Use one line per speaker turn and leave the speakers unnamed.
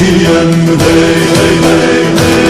Türkiye'm hey hey hey hey